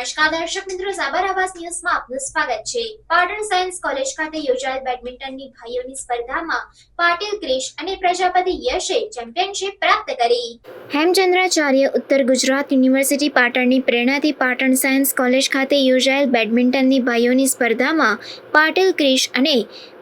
નમસ્કાર, દર્શક મિત્રો, સાબર આવાસ ન્યૂઝમાં આપનું સ્વાગત છે. પાટણ સાયન્સ કોલેજ ખાતે યોજાયેલ બેડમિન્ટનની ભાઈઓની સ્પર્ધામાં પાટીલ, ક્રિશ અને પ્રજાપતિ યશે ચેમ્પિયનશિપ પ્રાપ્ત કરી. હેમચંદ્રાચાર્ય, ઉત્તર ગુજરાત યુનિવર્સિટી પાટણની પ્રેરણાથી પાટણ સાયન્સ કોલેજ ખાતે યોજાયેલ બેડમિન્ટનની ભાઈઓની સ્પર્ધામાં પાટીલ, ક્રિશ અને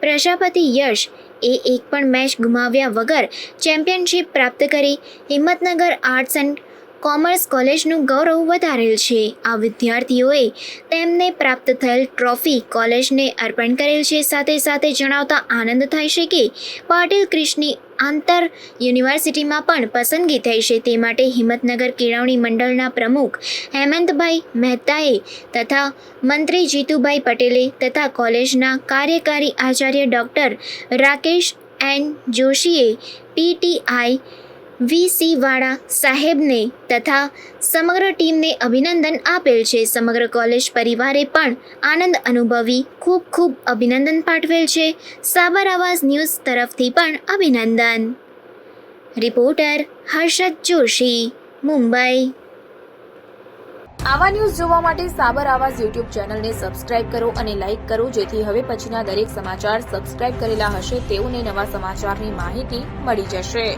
પ્રજાપતિ યશ એ એક પણ મેચ ગુમાવ્યા વગર ચેમ્પિયનશિપ પ્રાપ્ત કરી. હિંમતનગર આર્ટ્સ એન્ડ કોમર્સ કોલેજનું ગૌરવ વધારેલ છે. આ વિદ્યાર્થીઓએ તેમને પ્રાપ્ત થયેલ ટ્રોફી કોલેજને અર્પણ કરેલ છે. સાથે સાથે જણાવતા આનંદ થાય છે કે પાટીલ ક્રિશની આંતર યુનિવર્સિટીમાં પણ પસંદગી થઈ છે. તે માટે હિંમતનગર કેળવણી મંડળના પ્રમુખ હેમંતભાઈ મહેતાએ તથા મંત્રી જીતુભાઈ પટેલે તથા કોલેજના કાર્યકારી આચાર્ય ડૉક્ટર રાકેશ એન જોશીએ પીટીઆઈ વીસી વાળા સાહેબને તથા સમગ્ર ટીમને અભિનંદન આપેલ છે. સમગ્ર કોલેજ પરિવારે પણ આનંદ અનુભવી, ખૂબ ખૂબ અભિનંદન પાઠવેલ છે. સાબર આવાઝ ન્યૂઝ તરફથી પણ અભિનંદન. રિપોર્ટર હર્ષદ જોશી, મુંબઈ. આવા ન્યૂઝ જોવા માટે સાબર આવાઝ યુટ્યુબ ચેનલને સબસ્ક્રાઇબ કરો અને લાઇક કરો, જેથી હવે પછીના દરેક સમાચાર સબસ્ક્રાઇબ કરેલા હશે તેઓને નવા સમાચારની માહિતી મળી જશે.